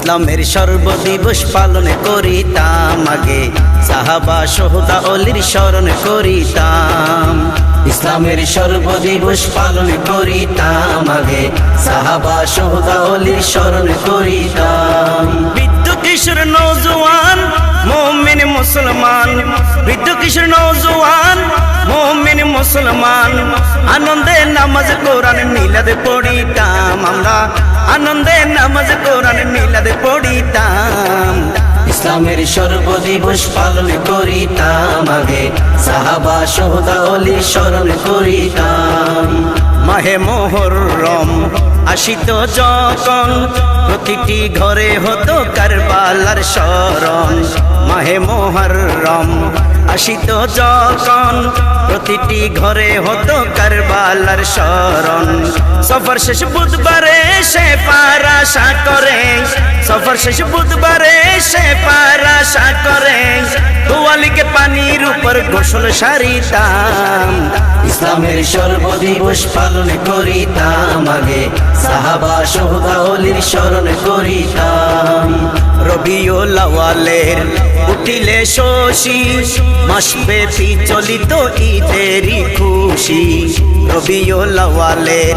ইসলামের সর্বদিবস পালন করিতাম আগে। সাহাবা সোহদা অলির স্মরণ করিতাম। ইসলামের সর্বদিবস পালন করিতাম আগে। সাহাবা সোহদা অলির স্মরণ করিতাম। বৃদ্ধ কিশোর নৌজওয়ান মোমিন মুসলমান। বৃদ্ধ কিশোর নৌজওয়ান মোমিন মুসলমান। আনন্দে নামাজ কোরআন মিলাদ পড়িতাম আমরা। আনন্দে নামাজ কোরআন মিলাদ পড়িতাম। ইসলামের সর্বদিবস পালন করিতাম আগে, সাহাবা সহদা অলি স্মরণ করিতাম। মাহে মোহরম আসিত যখন প্রতিটি ঘরে হতো কারবালার স্মরণ, মাহে মোহরম। আসিত যখন প্রতিটি ঘরে হতো কারবালার স্মরণ। সফর শেষ বুধবারে সে পারাশা করে। সফর শেষ বুধবারে সে পারাশা করে। তোয়ালিকে পানির উপর গোসল সারিতাম। ইসলামের সর্বদিবস পালন করিতাম আগে। সাহাবা সোহদা অলির স্মরণ করিতাম। রবিও লাওয়ালের উঠিলে শশী মাস ব্যাপী চলিত ঈদেরই খুশি। রবিও লাওয়ালের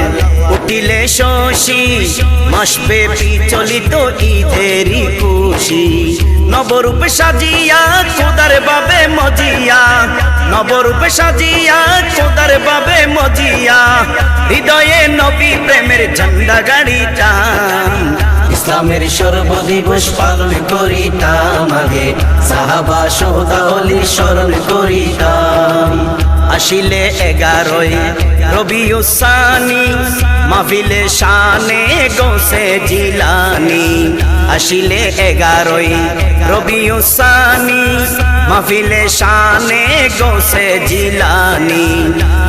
উঠিলে শশী মাস ব্যাপী চলিত ঈদেরই খুশি। নবরূপে সাজিয়া খোদার বাবে মজিয়া। নবরূপে সাজিয়া খোদার বাবে মজিয়া। হৃদয়ে নবী প্রেমের ঝন্ডা গাড়িতাম ইসলামের সর্বদিবস পালন করিতাম আগে। সাহাবা সৌদাহলি স্মরণ করিতাম। আসিলে এগারোই রবি উসানি মাফিলে শানে গোসে জিলানি। আসিলে এগারোই রবি সানি মাহফিলে শানে গোসে জিলানি।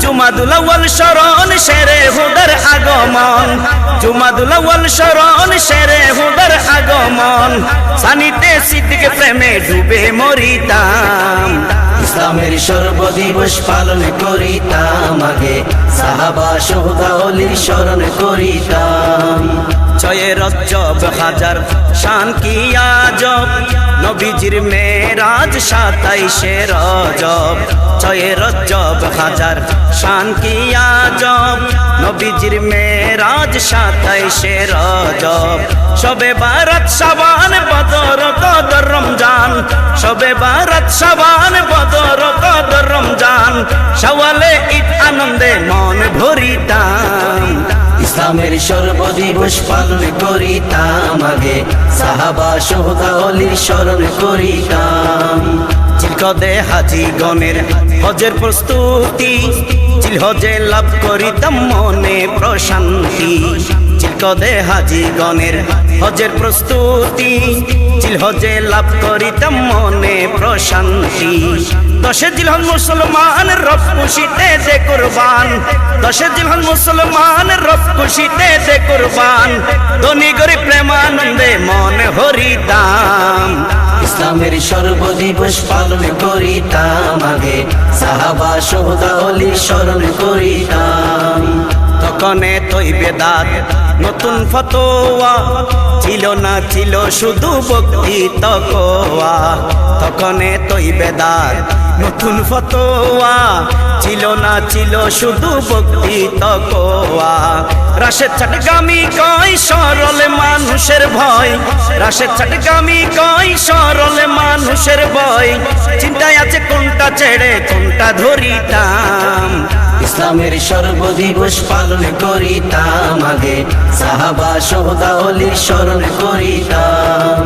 জুমাদুলাওয়াল শরণ শেরে হুদার আগমন। জুমাদুলাওয়াল শরণ শেরে হুদার আগমন। সানিতে সিদ্দিক প্রেমে ডুবে মরিতাম। ইসলামের সর্বদিবস পালন করিতাম আগে। সাহাবা সোহদা অলির স্মরণ করিতাম। ছয়ে রজব হাজার, শান কি আজব? নবীজির মেরাজ সাতাইশে রজব। ছয়ে রজব হাজার, শান কি আজব? নবীজির মেরাজ সাতাইশে রজব সবে বারাত সাবান, বদর কদর রমজান। সবে বারাত সাবান, বদর কদর রমজান। সওয়ালে ঈদ আনন্দে মন ভরিতাম। ইসলামের সর্বদিবস পালন করিতাম আগে। সাহাবা সোহদা অলির স্মরণ করিতাম। চিলকদে হাজি গণের হজের প্রস্তুতি চিল হজে লাভ করিতাম মনে প্রশান্তি। চিলকদে হাজি গণের হজের প্রস্তুতি। চিল হজে লাভ করিতাম মনে প্রশান্তি। দশে জিলহন মুসলমান রব খুশিতে দে কুরবান। দশে জিলহন মুসলমান রব খুশিতে দে কুরবান। ধনী গরিব প্রেমানন্দে মন হরিদাম ইসলামের সর্বদিবস পালন করিতাম আগে। সাহাবা সোহদা অলি স্মরণ করিতাম তখনে তৈ বেদাত। নতুন ফতোয়া ছিল না ছিল, শুধু ভক্তি তকোয়া। তখনে তৈ বেদাত। নতুন ফতোয়া ছিল না ছিল, শুধু ভক্তি তকোয়া। রাশের ছাটগামি কয়, সরল মানুষের ভয়। রাশের ছাটগামি কয়, সরল মানুষের ভয়। চিন্তায় আছে কোনটা ছেড়ে, কোনটা ধরিতাম। ইসলামের সর্বদিবস পালন করিতাম আগে। সাহাবা সোহদা অলি স্মরণ করিতাম।